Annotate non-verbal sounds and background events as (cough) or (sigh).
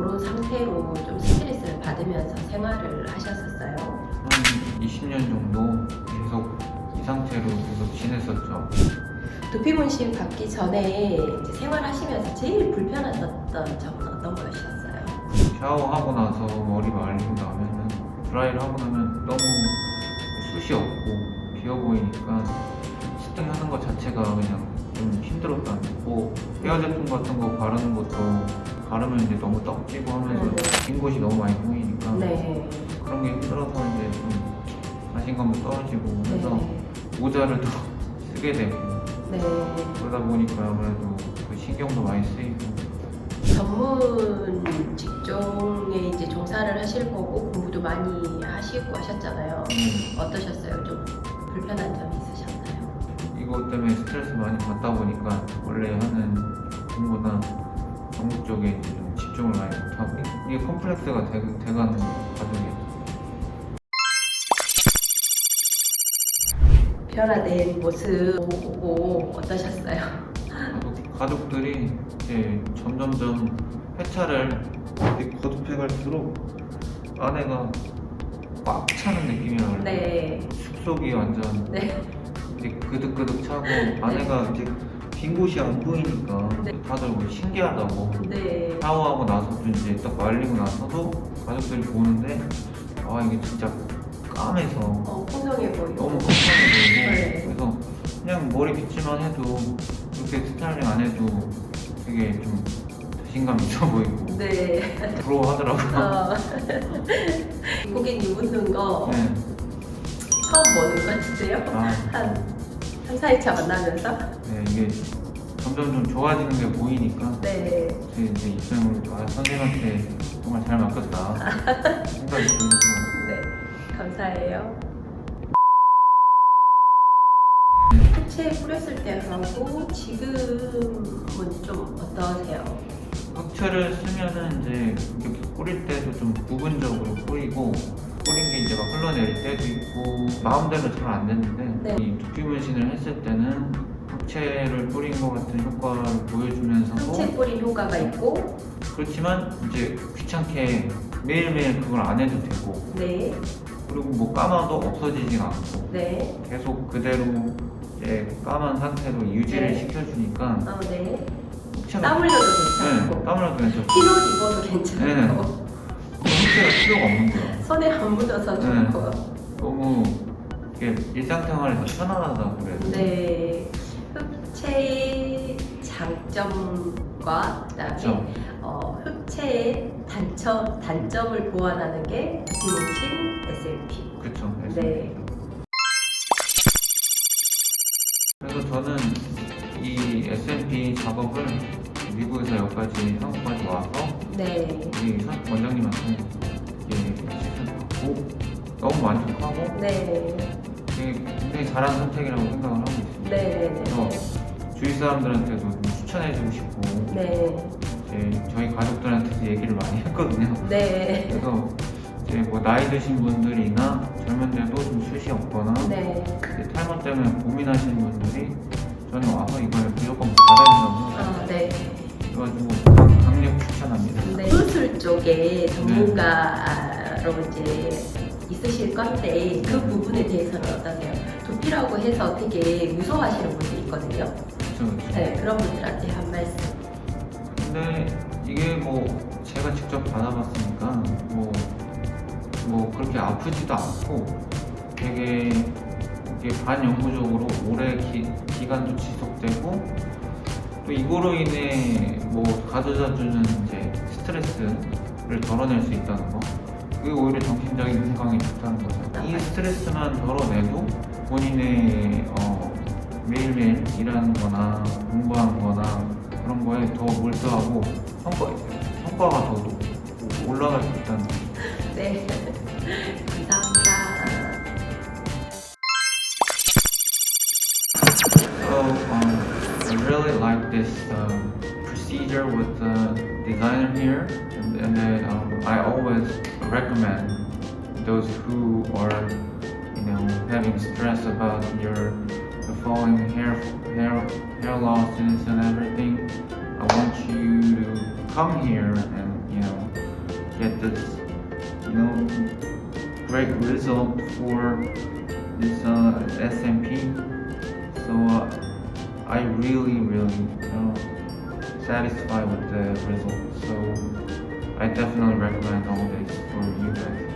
그런 상태로 좀 스트레스를 받으면서 생활을 하셨었어요. 한 20년 정도 계속 이 상태로 계속 지냈었죠. 도피문신 받기 전에 이제 생활하시면서 제일 불편하셨던 점은 어떤 것이었어요? 샤워하고 나서 머리 말리고 나면은 드라이를 하고 나면 너무 숱이 없고 비어 보이니까 스팅하는 것 자체가 그냥 좀 힘들었던 거고 뭐, 헤어 제품 같은 거 바르는 것도 바르면 이제 너무 떡지고 하면서 음. 긴 곳이 너무 많이 보이니까 네. 그런 게 힘들어서 이제 좀 자신감도 떨어지고 해서 네. 모자를 또 쓰게 되고 네. 그러다 보니까 아무래도 그 신경도 많이 쓰이고 전문 직종에 이제 종사를 하실 거고 공부도 많이 하시고 하셨잖아요. 음, 어떠셨어요? 좀 불편한 점이 있으셨나요? 이것 때문에 스트레스 많이 받다 보니까 원래 하는 공부나 연구 쪽에 이제 좀 집중을 많이 못하고 이게 컴플렉스가 돼, 돼가는 과정이었죠. 변화된 모습 보고 어떠셨어요? 가족, 가족들이 이제 점점점 회차를 이렇게 거듭해 갈수록 아내가 꽉 차는 느낌이라 그래요. 네. 숲속이 완전 네. 이제 그득그득 차고 아내가 이제 빈 곳이 안 보이니까 네. 다들 뭐 신기하다고 네. 샤워하고 나서도 이제 딱 말리고 나서도 가족들이 보는데 아 이게 진짜 까매서 어, 풍성해 보이고. 너무 걱정이 되고 네. 그래서 그냥 머리 빗질만 해도 이렇게 스타일링 안 해도 되게 좀 자신감 있어 보이고 네. 부러워하더라고요. 어. (laughs) 고객님 웃는 거 네. 처음 보는 것 같은데요? 아, 한 3, 4일차 만나면서? 네, 이게 점점 좀 좋아지는 게 보이니까 네. 제 이제 입장으로 아, 선생님한테 정말 잘 맡겼다 (laughs) 생각이 들고 네. 감사해요. 흑채 뿌렸을 때하고 지금은 좀 어떠세요? 흑채를 쓰면은 이제 이렇게 뿌릴 때도 좀 부분적으로 뿌리고 뿌린 게 이제 막 흘러내릴 때도 있고 마음대로 잘 안 됐는데 네. 이 두피 문신을 했을 때는 흑채를 뿌린 것 같은 효과를 보여주면서도 흑채 뿌린 효과가 있고, 그렇지만 이제 귀찮게 매일매일 그걸 안 해도 되고 네. 그리고 뭐 감아도 없어지지가 않고 네. 계속 그대로 이제 까만 상태로 유지를 네. 시켜주니까 어, 네. 땀 흘려도 네, 괜찮고, 땀을 흘려도 괜찮고 피로 입어도 괜찮고, 흑채가 필요가 없는 거야 손에 안 묻어서 네. 좋고. 너무 이게 일상생활에서 편안하다 그래야 돼 네. 흑채의 장점과 그다음에 그렇죠. 어, 흑채의 단점, 단점을 보완하는 게 비문신 SLP. 그쵸 네. 그래서 저는 이 S&P 작업을 미국에서 여기까지 한국까지 와서 네. 우리 선- 원장님한테 이게 시술 받고 너무 만족하고 네. 되게 굉장히 잘한 선택이라고 생각을 하고 있습니다. 네. 그래서 주위 사람들한테도 좀 추천해주고 싶고 네. 이제 저희 가족들한테도 얘기를 많이 했거든요. 네. 그래서 이제 뭐 나이 드신 분들이나 젊은데도 좀 숱이 없거나 네. 이제 탈모 때문에 고민하시는 분들이 저는 와서 이걸 무조건 받아야 된다고 아, 네. 그래가지고 강- 강력 추천합니다. 네. 수술 쪽에 전문가로 이제 있으실 건데 그 부분에 대해서는 어떠세요? 두피라고 해서 되게 무서워하시는 분들이 있거든요. 그렇죠, 그렇죠. 네, 그런 분들한테 한 말씀. 근데 이게 뭐 제가 직접 받아봤으니까 뭐, 뭐 그렇게 아프지도 않고 되게 이게 반영구적으로 오래 기, 기간도 지속되고 또 이거로 인해 뭐 가져다 주는 이제 스트레스를 덜어낼 수 있다는 거 그게 오히려 정신적인 건강에 좋다는 거죠 이 스트레스만 덜어내도 본인의 어, 매일매일 일하는 거나 공부하는 거나 그런 거에 더 몰두하고 성과, 성과가 더 높- 올라갈 수 있다는 거죠 네. 감사합니다. So um, I really like this um, procedure with the designer here, and, and then um, I always recommend those who are, you know, having stress about your falling hair hair hair losses and everything. I want you to come here and you know get this, you know, great result for this uh, SMP So uh, I really, really uh, satisfied with the result. So I definitely recommend all this for you guys.